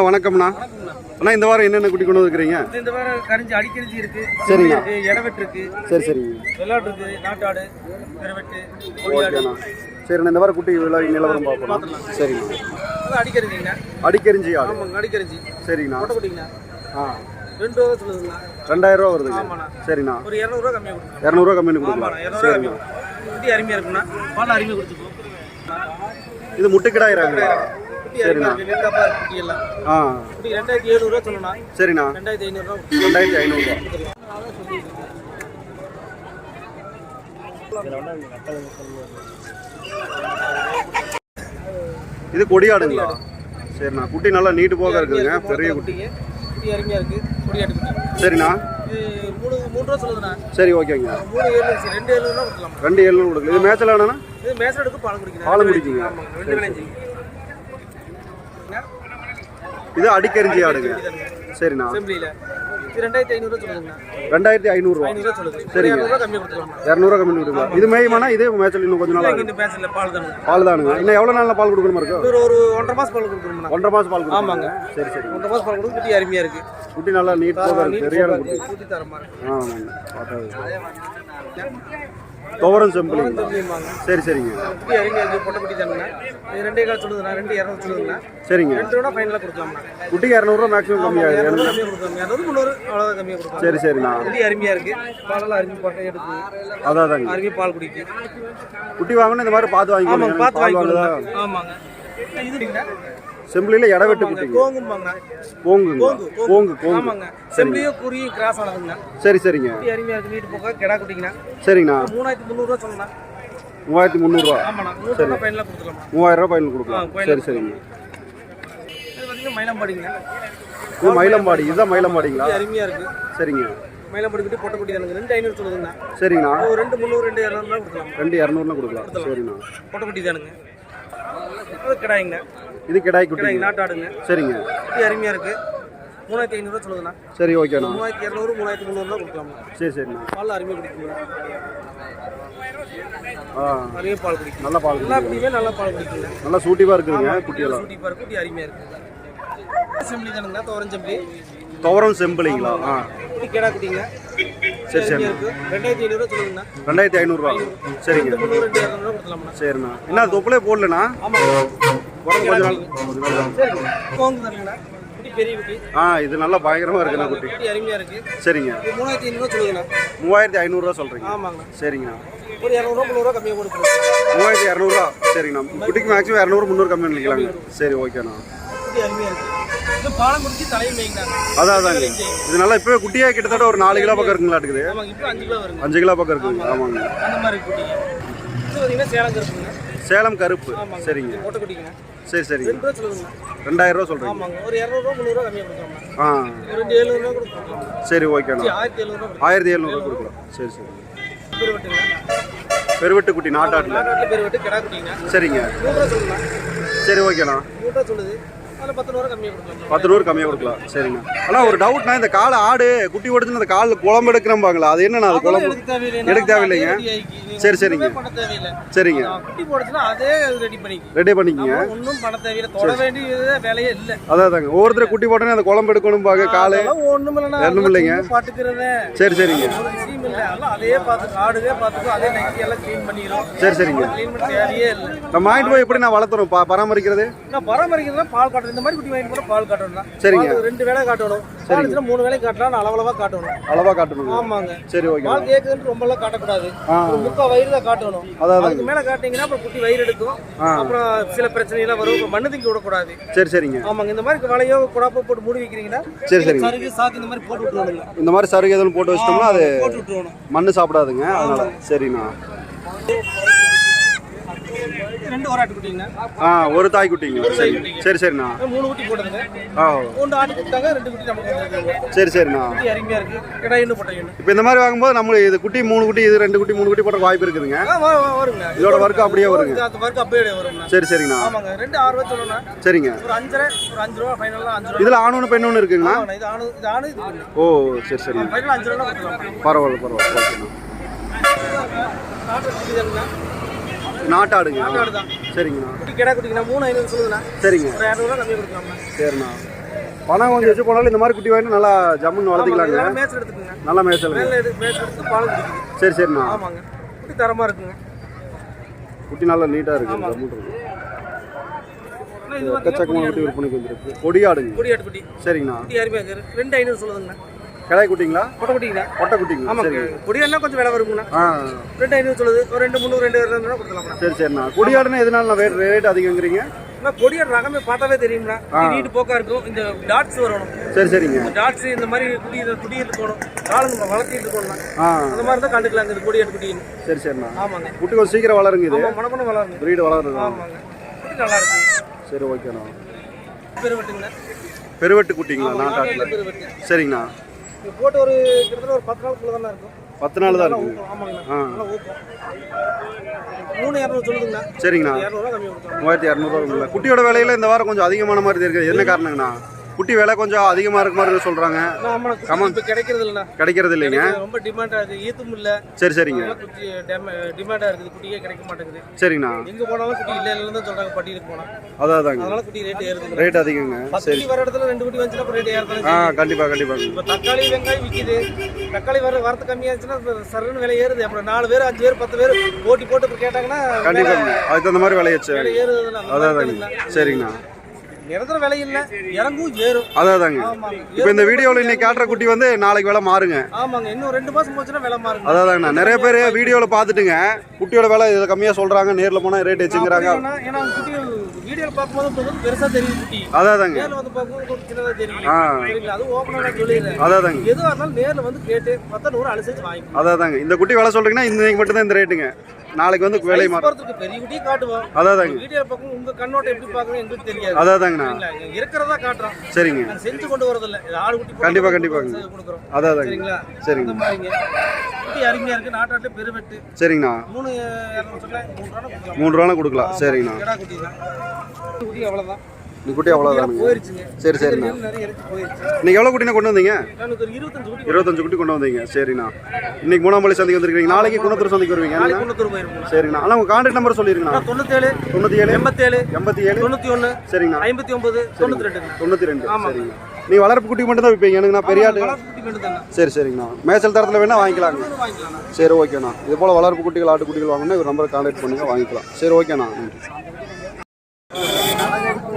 அண்ணா வணக்கம்ண்ணா. அண்ணா இந்த வாரம் என்னென்ன குட்டி கொண்டு வந்துருக்கிறீங்க? இந்த வாரம் கரிஞ்சி அடிக்கரிஞ்சி இருக்கு. சரிங்க. இடவெட்டு இருக்கு சரி சரிங்க வெள்ளாட்டு இருக்கு நாட்டாடு கொடியாடு. ஓகேண்ணா சரிண்ணா இந்த வாரம் குட்டி விலை நிலவரம் பார்ப்போம் சரிங்க. அடிக்கரிஞ்சிங்கண்ணா. அடிக்கரிஞ்சி ஆமாங்க அடிக்கரிஞ்சி. சரிங்கண்ணா. கொட்டை குட்டிங்கண்ணா. ஆ. ரெண்டு ரூபா சொல்லுதுங்கண்ணா ரெண்டாயிரம் ரூபா வருதுங்க. சரிண்ணா. ஒரு இரநூறுவா கம்மியாக இரநூறுவா கொடுக்கலாம். சரிண்ணா கம்மியாக குட்டி அருமையாக இருக்குண்ணா. பால் அருமையாக கொடுத்துக்கும் இது முட்டுக்கிடாயிராங்களா எல்லாம் ஆ. ரெண்டாயிரத்தி எழுநூறுவா சரிண்ணா. ரெண்டாயிரத்தி ஐநூறுரூவா ரெண்டாயிரத்தி ஐநூறுரூவா இது கொடியாடுங்களா? சரிண்ணா. குட்டி நல்லா நீட்டு போக இருக்குதுங்க. பெரிய குட்டி. இருக்கு. சரிண்ணா. மூணு மூணு ரூபா சொல்லுதுண்ணா. சரி ஓகேங்க. மூணு ஏழு ரெண்டு ஏழுநூறுவா கொடுக்கலாம் ரெண்டு எழுநூறு கொடுக்கல இது மேட்சில் வேணாண்ணா இது மேசடுக்கு பால் குடிக்குது. பால் குடிக்குங்க. ஆமாங்க. ரெண்டு விளைஞ்சி இது அடிக்கரிஞ்சி ஆடுங்க சரிண்ணா. ரெண்டாயிரத்தி ஐநூறுரூவா சொல்லுது. சரிங்க. இரநூறுவா கம்மி இது மேய்மானா இதே மேட்சில் இன்னும் கொஞ்சம் நாள் பால் தானுங்க. பால் தானுங்க. இன்னும் எவ்வளோ நாளில் பால் கொடுக்கணுமா இருக்கும் ஒரு ஒன்றரை மாதம் பால் ஒன்றரை மாதம் பால் ஆமாங்க. சரி சரி. ஒன்றரை மாதம் பால் கொடுக்கும் குட்டி அருமையாக இருக்கு. குட்டி நல்லா நீட் போக இருக்கு ஆடு குட்டி. இருக்கு. ஆமாங்க. பார்த்தா துவரம் சொல்லிடுவாங்க சரி சரிங்க. குட்டி அருமையாக இருக்கு பொட்டை குட்டி தானுங்கண்ணா இது ரெண்டே கால் சொல்லுதுண்ணா ரெண்டு இரநூறு சொல்லுதுங்கண்ணா சரிங்க. ரெண்டு ரூபா ஃபைனலாக கொடுக்கலாம்ண்ணா. குட்டிக்கு இரநூறுவா மேக்ஸிமம் கம்மியாக கொடுக்கலாம் இரநூறு முந்நூறு அவ்வளோதான் கம்மியாக கொடுக்கலாம் சரி சரிண்ணா. குட்டி அருமையாக இருக்கு. பாலெல்லாம் அருமை பட்டை எடுத்து. அதான் அதாங்க அருமையாக பால் குடிக்கு. குட்டி வாங்கணும் இந்த மாதிரி பார்த்து வாங்கிக்கணும் பார்த்து வாங்கி வாங்குதா ஆமாங்க. இது செம்பிளியில் இடவெட்டு குட்டிங்க கோங்கும்பாங்கண்ணா போங்குங்க கோங்கு போங்கு போங்கு ஆமாங்க. செம்பிளியும் குறியும் கிராஸ் ஆனதுங்கண்ணா சரி சரிங்க. குட்டி அருமையாக இருக்கு. நீட்டு போக கிடா குட்டிங்கண்ணா சரிங்கண்ணா. மூணாயிரத்தி முந்நூறுரூவா சொல்லலாம் மூவாயிரத்தி முந்நூறுரூவா ரூபா கொடுத்துக்கலாம் மூவாயிரம் ரூபாய் ஃபைனல் கொடுக்கலாம். சரி சரிங்க. மயிலம்பாடிங்கண்ணா இது மயிலம்பாடி. இதுதான் மயிலம்பாடிங்களா? குட்டி அருமையாக இருக்கு. சரிங்க. மயிலம்பாடி குட்டி பொட்டை குட்டி தானுங்க. ரெண்டு ஐநூறு சொல்லுதுங்கண்ணா சரிங்கண்ணா. ஒரு ரெண்டு முந்நூறு ரெண்டு இரநூறுவா கொடுக்கலாம். ரெண்டு இரநூறுலாம் கொடுக்கலாம். சரிண்ணா பொட்டை குட்டி தானுங்க. அது கிடாய்ங்கண்ணா இது கிடாய் குட்டி நாட்டாடுங்க சரிங்க. குட்டி அருமையாக இருக்கு. மூணாயிரத்தி ஐநூறுரூவா சொல்லுதுண்ணா. சரி ஓகேண்ணா மூவாயிரத்தி இரநூறு மூணாயிரத்தி முந்நூறுரூவா கொடுக்கலாம் சரி சரிண்ணா. பால் அருமையாக குடிக்குங்க ஆ. அருமையாக பால் குடிக்கும் நல்ல பால் எல்லா குடி. குட்டியுமே நல்லா பால் குடிக்குங்க நல்லா சூட்டிவாக இருக்குதுங்க குட்டியெல்லாம். சூட்டி பாரு குட்டி அருமையாக இருக்கு. செம்பிளி தானுங்கண்ணா தோரன் செம்பிளி துவரம் செம்பிளிங்களா ஆ. குட்டி கேடா குட்டிங்க. சரி சரி ரெண்டாயிரத்தி ஐநூறுரூவா சொல்லுங்கண்ணா ரெண்டாயிரத்தி ஐநூறுரூவா சரிங்க. சரிண்ணா. என்ன தொப்புளே போடலண்ணா? ஆமாங்க. ஆ இது நல்லா பயங்கரமாக இருக்குண்ணா குட்டி. அருமையாக சரிங்க. இது மூணாயிரத்தி ஐநூறுரூவா சொல்லுங்கண்ணா. மூவாயிரத்தி ஐநூறுரூவா சொல்கிறீங்க ஆமாங்கண்ணா. சரிங்கண்ணா. ஒரு இரநூறுவா முந்நூறுவா கம்மியாக கொடுக்குறோம் மூவாயிரத்தி இரநூறுவா? சரிங்கண்ணா. குட்டிக்கு மேக்ஸிமம் இரநூறு முந்நூறு கம்மி பண்ணிக்கலாங்க சரி ஓகேண்ணா. குட்டி அருமையாக இது பாலம் அதான் அதாங்க. இது நல்லா இப்போவே குட்டியே கிட்டத்தட்ட ஒரு நாலு கிலோ பக்கம் இருக்குங்களா இருக்குது. இப்போ அஞ்சு கிலோ பக்கம் இருக்குங்க ஆமாங்க. அந்த மாதிரி குட்டிங்க இது பார்த்தீங்கன்னா சேலம் கருப்புங்க சேலம் கருப்பு. சரிங்க. சரி சரிங்க. ரெண்டாயிரம் ரூபா சொல்கிறீங்க ஆமாங்க. ஒரு இரநூறுவா முந்நூறுவா கம்மியாக கொடுக்குறோம்ண்ணா ஆ. ரெண்டு எழுநூறுவா சரி ஓகேண்ணா ஆயிரத்தி எழுநூறுவா ஆயிரத்தி எழுநூறுவா கொடுக்கலாம். சரி சரி. பெருவெட்டு குட்டி நாட்டாட்டில். கிடா குட்டிங்க சரிங்க. சரி ஓகேண்ணா சொல்லுது. பத்து ரூபா கம்மியாக கொடுக்கலாம். பத்து நூறு கம்மியாக கொடுக்கலாம். சரிங்க. ஆனால் ஒரு டவுட்னா இந்த காலை ஆடு குட்டி ஓடுச்சுன்னு அந்த காலில் குழம்பு எடுக்கிறம்பாங்களா அது என்னண்ணா அது குழம்பு? எடுக்க தேவையில்லைங்க. சரி, சரிங்க. பண்ண தேவையில்லை. சரிங்க. குட்டி போடுச்சுன்னா அதே ரெடி பண்ணிக்கு ரெடி பண்ணிக்கிங்க. ஒன்றும் பண்ண தேவையில்லை. தொட வேண்டிய வேலையே இல்லை. அதான் அதாங்க ஒவ்வொருத்தர் குட்டி போட்டோன்னே அந்த குழம்பு எடுக்கணும் பாக்க காலு. ஒண்ணும் இல்லைண்ணா. ஒண்ணும் இல்லைங்க. பாட்டுக்கிறதே சரி சரிங்க. ஒரு விஷயம் இல்லை. அதெல்லாம் அதே பார்த்து ஆடுவே பார்த்துக்கோ அதே நெக்கி எல்லாம் க்ளீன் பண்ணிடும் சரி சரிங்க. க்ளீன் பண்ண தேவையே இல்லை. நம்ம வாங்கிட்டு போய் எப்படி நான் வளர்த்துறோம்? பா பராமரிக்கிறது? நான் பராமரிக்கிறதுனா பால் காட்டணும் இந்த மாதிரி குட்டி வாங்கிட்டு போனால் பால் காட்டணும் சரிங்க. ரெண்டு வேளை காட்டணும். இருந்துச்சுன்னா மூணு வேளை காட்டலாம் நான் அளவளவா காட்டணும். அளவாக காட்டணுங்க. ஆமாங்க. சரி ஓகே. பால் கேக்குதுன்னு ரொம்ப எல்லாம் காட்டக்கூடாது. முக்கா வயிறு தான் காட்டணும். அதுக்கு மேல காட்டிங்கன்னா அப்புறம் குட்டி வயிறு எடுக்கும். அப்புறம் சில பிரச்சனை எல்லாம் வரும் மண்ணு திங்க விடக்கூடாது. சரி சரிங்க. ஆமாங்க. இந்த மாதிரி வலையோ குடாப்போ போட்டு மூடி வைக்கிறீங்கன்னா சரி சரிங்க. சருகு சாக்கு இந்த மாதிரி போட்டு விட்டுருவாங்க. இந்த மாதிரி சருகு எதுவும் போட்டு வச்சிட்டோம்னா அது போட்டு விட்டுருவாங்க. மண்ணு சாப்பிடாதுங்க அதனால. சரிண்ணா. ரெண்டு ஒரு ஆட்டு குட்டிங்கண்ணா ஆ ஒரு தாய் குட்டிங்க. சரி சரி சரிண்ணா. மூணு குட்டி ஆ. ஒன்று ஆட்டு கொடுத்தாங்க ரெண்டு குட்டி நமக்கு வந்துருக்காங்க சரி சரிண்ணா. அருமையா இருக்கு. இப்போ இந்த மாதிரி வாங்கும்போது நம்மளுக்கு இது குட்டி மூணு குட்டி இது ரெண்டு குட்டி மூணு குட்டி போட வாய்ப்பு இருக்குதுங்க. வருங்க. இதோட work அப்படியே வருங்க. அந்த அப்படியே சரி சரிங்கண்ணா. ஆமாங்க. ரெண்டு ஆறு சரிங்க. ஒரு அஞ்சரை ஒரு அஞ்சு ரூபா ஃபைனலாக அஞ்சு ரூபா. இதில் ஆணொன்று பெண்ணொன்று இருக்குங்களா? இது ஆணு இது ஆணு. ஓ சரி சரிங்க. ஃபைனலாக அஞ்சு ரூபா கொடுக்கலாம். பரவாயில்ல பரவாயில்ல. ஓகேண்ணா. நாட்டாடுங்க சரிங்கண்ணா. கிடா குட்டிங்கண்ணா மூணு ஐநூறு சொல்லுதுண்ணா. சரிங்க. ஒரு இரநூறுவா கம்மியாக கொடுக்கலாம்ண்ணா. சரிண்ணா. பணம் கொஞ்சம் வச்சு போனாலும் இந்த மாதிரி குட்டி வாங்கிட்டு நல்லா ஜம்முன்னு வளர்த்திக்கலாங்க. மேட்ச் எடுத்துக்குங்க. நல்லா மேட்ச் எடுத்து பால் குடிக்குது சரி சரிண்ணா. ஆமாங்க. குட்டி தரமா இருக்குங்க. குட்டி நல்லா நீட்டாக இருக்கு ஜம்முன்னு இருக்கு. ஆனா இது பார்த்தீங்கன்னா எக்கச்சக்கமான குட்டி விற்பனைக்கு வந்துருக்கு. கொடியாடுங்க கொடியாட்டு குட்டி. சரிங்கண்ணா. ரெண்டு ஐநூறு சொல்லுதுங்கண்ணா. கிடாய் குட்டிங்களா? கொட்டை குட்டிங்களா? கொட்டை குட்டிங்களா? ஆமாங்க. கொடியாடுனா கொஞ்சம் விலை வருங்கண்ணா ஆ. ரெண்டு ஐநூறு சொல்லுது. ஒரு ரெண்டு முந்நூறு ரெண்டு இரநூறுவா கொடுத்துலாம்ண்ணா சரி சரிண்ணா. கொடியாடுனா எதனால ரேட் ரேட் அதிகங்கிறீங்க? ஆனால் கொடியாடு ரகமே பார்த்தாவே தெரியும்ண்ணா. நீட்டு போக்கா இருக்கும். இந்த டாட்ஸ் வரணும். சரி சரிங்க. டாட்ஸ் இந்த மாதிரி குடி குடியிட்டு போகணும். காலங்க வளர்த்திட்டு ஆ. அந்த மாதிரி தான் கண்டுக்கலாங்க இந்த கொடியாடு குட்டின்னு சரி சரிண்ணா. ஆமாங்க. குட்டி கொஞ்சம் சீக்கிரம் வளருங்க இது. ஆமாம் மணப்பணம் வளருங்க பிரீடு வளருது. ஆமாங்க. குட்டி நல்லா இருக்குங்க சரி ஓகேண்ணா. பேர் வெட்டுங்கண்ணா பெருவெட்டு குட்டிங்களா? பேர் வெட்டு சரிங்கண்ணா. இது போட்டு ஒரு கிட்டத்தட்ட ஒரு பத்து நாளுக்குள்ள தானே இருக்கும். பத்து நாள் தான் ஊக்கம் ஆமாங்கண்ணா. ஆ. நல்லா ஊக்கம் மூணு இரநூறு சொல்லுதுங்கண்ணா. சரிங்கண்ணா. இரநூறுவா கம்மி கொடுத்தோம் மூவாயிரத்தி இரநூறுவா குட்டியோட விலையில இந்த வாரம் கொஞ்சம் அதிகமான மாதிரி இருக்குது. என்ன காரணங்கண்ணா? குட்டி விலை கொஞ்சம் அதிகமாக இருக்க மாதிரி சொல்கிறாங்க ஆமாம் கிடைக்கிறது இல்லைண்ணா கிடைக்கிறது இல்லைங்க. ரொம்ப டிமாண்டாக இருக்குது ஈத்தும் இல்லை. சரி சரிங்க. குட்டி டிமாண்டாக இருக்குது. குட்டியே கிடைக்க மாட்டேங்குது. சரிங்கண்ணா. எங்கே போனாலும் குட்டி இல்லை இல்லைன்னு சொல்கிறாங்க பட்டியலுக்கு போனால் அதான் அதாங்க. அதனால குட்டி ரேட் ஏறுதுங்க. ரேட் அதிகங்க. சரி. வர இடத்துல ரெண்டு குட்டி வந்துச்சுன்னா அப்புறம் ரேட் ஏறதான் ஆ. கண்டிப்பாக கண்டிப்பாங்க இப்போ தக்காளி வெங்காயம் விற்கிது தக்காளி வர வரத்து கம்மியாச்சுன்னா சரன்னு விலை ஏறுது. அப்புறம் நாலு பேர் அஞ்சு பேர் பத்து பேர் போட்டி போட்டு கேட்டாங்கன்னா கண்டிப்பாங்க அதுக்கு தகுந்த மாதிரி விலையச்சு விலை ஏறுதுல அதான் சரிங்கண்ணா. நிரந்தர விலை இல்லை இறங்கும் ஏறும். ஆமாங்க. இப்போ இந்த வீடியோவில் இன்னைக்கு காட்டுற குட்டி வந்து நாளைக்கு விலை மாறுங்க. ஆமாங்க. இன்னும் ரெண்டு மாசம் போச்சுன்னா விலை மாறுங்க. அதான் அதாங்கண்ணா நிறைய பேர் வீடியோவில் பார்த்துட்டுங்க. குட்டியோட விலை இதில் கம்மியாக சொல்கிறாங்க நேரில் போனால் ரேட் வச்சுங்கிறாங்க. ஏன்னா குட்டி வீடியோவில் பார்க்கும்போது உங்களுக்கு பெருசா தெரியும் குட்டி. அதான் அதாங்க நேரில் வந்து பார்க்கும்போது கொஞ்சம் சின்னதா தெரியும் ஆ. சரிங்களா? அது ஓப்பனாக சொல்லிடுறேன் அதான் அதாங்க எதுவாக இருந்தாலும் நேரில் வந்து கேட்டு மற்ற நூறு அனுசரிச்சு வாங்கிக்கணும். அதான் அதாங்க இந்த குட்டி விலை சொல்றீங்கன்னா இன்னைக்கு மட்டும் தான் இந்த ரேட்டுங்க நாளைக்கு வந்து விலை மாறும். பார்க்கும் உங்க கண்ணோட்டம் எப்படி பார்க்கணும் எங்களுக்கு தெரியாது. இங்க இருக்கிறதா காட்டுறோம். சரிங்க. செஞ்சு கொண்டு வரதில்ல ஆடு குட்டி கண்டிப்பா, கொண்டு கண்டிப்பாங்க. அதாங்க சரிங்களா? சரிங்க. குட்டி அருமையா இருக்கு. நாட்டாட்டில் பெருவெட்டு சரிங்கண்ணா. மூணு மூணு ரூபா கொடுக்கலாம். சரிங்கண்ணா. கிடா குட்டி தான் குட்டி அவ்வளோதான் குட்டி அவ்வளோதானுங்க சரி சரிண்ணா. இன்னைக்கு எவ்வளோ குட்டினா கொண்டு வந்தீங்க? இருபத்தஞ்சு குட்டி கொண்டு வந்தீங்க. சரிண்ணா. இன்னைக்கு மூணாம்பள்ளி சந்தைக்கு வந்திருக்கீங்க நாளைக்கு குணத்தூர் சந்தைக்கு வருவீங்க. சரிங்கண்ணா ஆனால் உங்கள் கான்டாக்ட் நம்பர் சொல்லிருங்கண்ணா தொண்ணூத்தேழு தொண்ணூற்றி ஏழு எண்பத்தேழு எண்பத்தி ஏழு தொண்ணூற்றி ஒன்று சரிங்கண்ணா ஐம்பத்தி ஒன்பது தொண்ணூற்றி ரெண்டுங்க தொண்ணூற்றி ரெண்டு. சரிங்க நீங்கள் வளர்ப்பு குட்டி மட்டும் தான் விற்பீங்க எனக்குண்ணா தானே சரி சரிங்கண்ணா. மேய்ச்சல் தரத்தில் வேணால் வாங்கிக்கலாங்க. சரி ஓகேண்ணா. இது போல் வளர்ப்பு குட்டிகள் ஆட்டு குட்டிகள் வாங்கினா இவர் நம்பரை கான்டாக்ட் பண்ணுங்க வாங்கிக்கலாம். சரி ஓகேண்ணா.